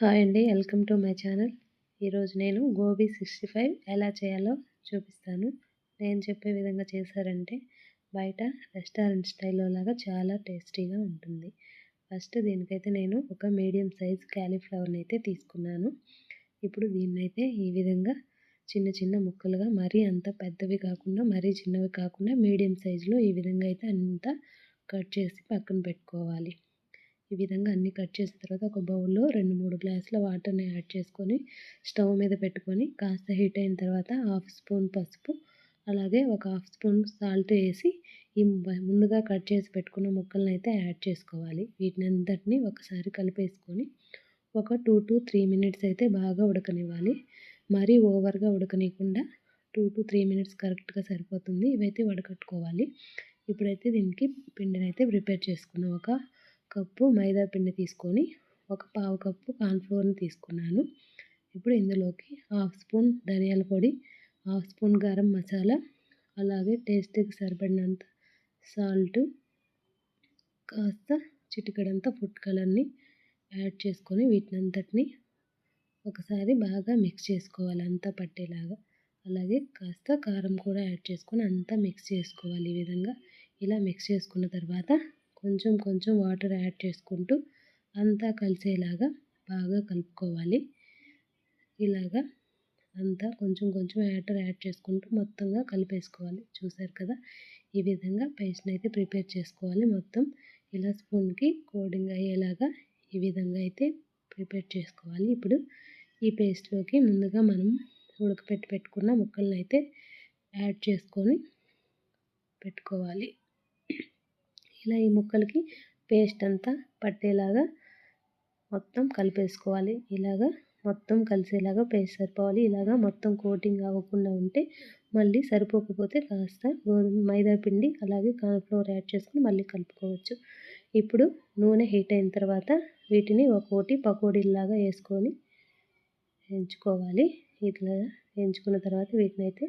Hi అండి welcome to my channel. ఈరోజు నేను గోబీ సిక్స్టీ ఫైవ్ ఎలా చేయాలో చూపిస్తాను. నేను చెప్పే విధంగా చేశారంటే బయట రెస్టారెంట్ స్టైల్లో లాగా చాలా టేస్టీగా ఉంటుంది. ఫస్ట్ దీనికైతే నేను ఒక మీడియం సైజ్ క్యాలీఫ్లవర్ని అయితే తీసుకున్నాను. ఇప్పుడు దీన్నైతే ఈ విధంగా చిన్న చిన్న ముక్కలుగా మరీ అంత పెద్దవి కాకుండా మరీ చిన్నవి కాకుండా మీడియం సైజులో ఈ విధంగా అయితే అంతా కట్ చేసి పక్కన పెట్టుకోవాలి. ఈ విధంగా అన్నీ కట్ చేసిన తర్వాత ఒక బౌల్లో రెండు మూడు గ్లాసుల వాటర్ని యాడ్ చేసుకొని స్టవ్ మీద పెట్టుకొని కాస్త హీట్ అయిన తర్వాత హాఫ్ స్పూన్ పసుపు అలాగే ఒక హాఫ్ స్పూన్ సాల్ట్ వేసి ఈ ముందుగా కట్ చేసి పెట్టుకున్న ముక్కలను అయితే యాడ్ చేసుకోవాలి. వీటిని అంతటిని ఒకసారి కలిపేసుకొని ఒక టూ టు త్రీ మినిట్స్ అయితే బాగా ఉడకనివ్వాలి. మరీ ఓవర్గా ఉడకనీయకుండా టూ టు త్రీ మినిట్స్ కరెక్ట్గా సరిపోతుంది. ఇవైతే వడకట్టుకోవాలి. ఇప్పుడైతే దీనికి పిండిని అయితే ప్రిపేర్ చేసుకున్నాం. ఒక కప్పు మైదా పిండి తీసుకొని ఒక పావు కప్పు కార్న్ఫ్లోర్ని తీసుకున్నాను. ఇప్పుడు ఇందులోకి హాఫ్ స్పూన్ ధనియాల పొడి హాఫ్ స్పూన్ గరం మసాలా అలాగే టేస్ట్కి సరిపడినంత సాల్ట్ కాస్త చిటికడంత ఫుడ్ కలర్ని యాడ్ చేసుకొని వీటిని అంతటిని ఒకసారి బాగా మిక్స్ చేసుకోవాలి అంతా పట్టేలాగా. అలాగే కాస్త కారం కూడా యాడ్ చేసుకొని అంతా మిక్స్ చేసుకోవాలి ఈ విధంగా. ఇలా మిక్స్ చేసుకున్న తర్వాత కొంచెం కొంచెం వాటర్ యాడ్ చేసుకుంటూ అంతా కలిసేలాగా బాగా కలుపుకోవాలి. ఇలాగా అంతా కొంచెం కొంచెం వాటర్ యాడ్ చేసుకుంటూ మొత్తంగా కలిపేసుకోవాలి. చూసారు కదా? ఈ విధంగా పేస్ట్ని అయితే ప్రిపేర్ చేసుకోవాలి మొత్తం. ఇలా స్పూన్కి కోడింగ్ అయ్యేలాగా ఈ విధంగా అయితే ప్రిపేర్ చేసుకోవాలి. ఇప్పుడు ఈ పేస్ట్లోకి ముందుగా మనం ఉడకపెట్టి పెట్టుకున్న ముక్కలను అయితే యాడ్ చేసుకొని పెట్టుకోవాలి. ఇలా ఈ ముక్కలకి పేస్ట్ అంతా పట్టేలాగా మొత్తం కలిపేసుకోవాలి. ఇలాగా మొత్తం కలిసేలాగా పేస్ట్ సరిపోవాలి. ఇలాగా మొత్తం కోటింగ్ అవ్వకుండా ఉంటే మళ్ళీ సరిపోకపోతే కాస్త గోధుమ మైదా పిండి అలాగే కార్న్ఫ్లోర్ యాడ్ చేసుకుని మళ్ళీ కలుపుకోవచ్చు. ఇప్పుడు నూనె హీట్ అయిన తర్వాత వీటిని ఒక్కోటి పకోడీలాగా వేసుకొని ఎంచుకోవాలి. ఇట్లా ఎంచుకున్న తర్వాత వీటిని అయితే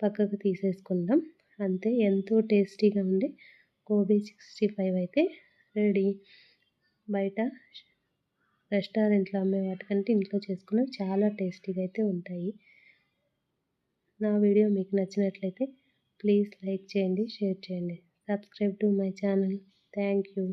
పక్కకు తీసేసుకుందాం. అంతే ఎంతో టేస్టీగా ఉండే గోబీ సిక్స్టీ ఫైవ్ అయితే రెడీ. బయట రెస్టారెంట్లో అమ్మే వాటికంటే ఇంట్లో చేసుకున్నవి చాలా టేస్టీగా అయితే ఉంటాయి. నా వీడియో మీకు నచ్చినట్లయితే ప్లీజ్ లైక్ చేయండి షేర్ చేయండి. Subscribe to my channel. Thank you.